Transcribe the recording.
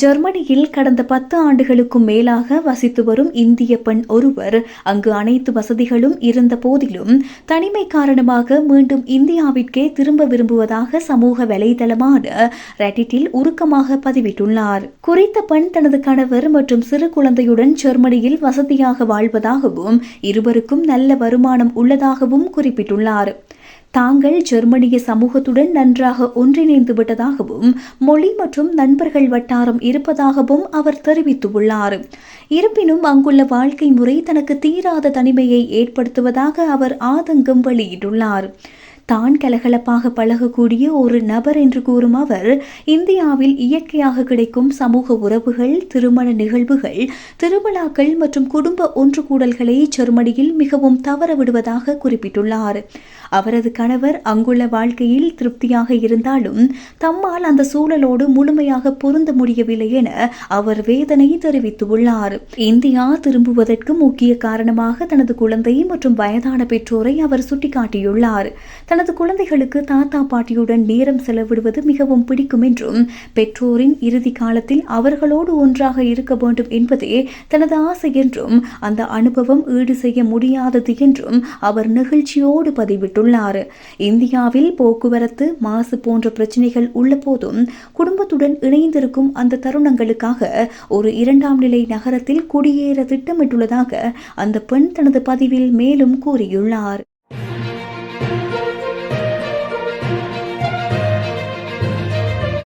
ஜெர்மனியில் கடந்த பத்து ஆண்டுகளுக்கும் மேலாக வசித்து வரும் இந்திய பெண் ஒருவர். அங்கு அனைத்து வசதிகளும் இருந்த போதிலும் தனிமை காரணமாக மீண்டும் இந்தியாவிற்கே திரும்ப விரும்புவதாக சமூக வலைதளமான ரெட்டிட்டில் உருக்கமாக பதிவிட்டுள்ளார். குறித்த பெண் தனது கணவர் மற்றும் சிறு குழந்தையுடன் ஜெர்மனியில் வசதியாக வாழ்வதாகவும் இருவருக்கும் நல்ல வருமானம் உள்ளதாகவும் குறிப்பிட்டுள்ளார். தாங்கள் ஜெர்மனிய சமூகத்துடன் நன்றாக ஒன்றிணைந்து விட்டதாகவும் மொழி மற்றும் நண்பர்கள் வட்டாரம் இருப்பதாகவும் அவர் தெரிவித்துள்ளார். இருப்பினும் அங்குள்ள வாழ்க்கை முறை தனக்கு தீராத தனிமையை ஏற்படுத்துவதாக அவர் ஆதங்கம் வெளியிட்டுள்ளார். தான் கலகலப்பாக பழகக்கூடிய ஒரு நபர் என்று கூறும் அவர் இந்தியாவில் இயற்கையாக கிடைக்கும் சமூக உறவுகள் திருமண நிகழ்வுகள் திருவிழாக்கள் மற்றும் குடும்ப ஒன்று கூடல்களை ஜெர்மனியில் மிகவும் தவற விடுவதாக குறிப்பிட்டுள்ளார். அவரது கணவர் அங்குள்ள வாழ்க்கையில் திருப்தியாக இருந்தாலும் தம்மால் அந்த சூழலோடு முழுமையாக பொருந்த முடியவில்லை என அவர் வேதனை தெரிவித்துள்ளார். இந்தியா திரும்புவதற்கு முக்கிய காரணமாக தனது குழந்தை மற்றும் வயதான பெற்றோரை அவர் சுட்டிக்காட்டியுள்ளார். தனது குழந்தைகளுக்கு தாத்தா பாட்டியுடன் நேரம் செலவிடுவது மிகவும் பிடிக்கும் என்றும் பெற்றோரின் இறுதி காலத்தில் அவர்களோடு ஒன்றாக இருக்க வேண்டும் என்பதே தனது ஆசை என்றும் அந்த அனுபவம் ஈடு செய்ய முடியாதது என்றும் அவர் நெகிழ்ச்சியோடு பதிவிட்டுள்ளார். இந்தியாவில் போக்குவரத்து மாசு போன்ற பிரச்சனைகள் உள்ள போதும் குடும்பத்துடன் இணைந்திருக்கும் அந்த தருணங்களுக்காக ஒரு இரண்டாம் நிலை நகரத்தில் குடியேற திட்டமிட்டுள்ளதாக அந்த பெண் தனது பதிவில் மேலும் கூறியுள்ளார்.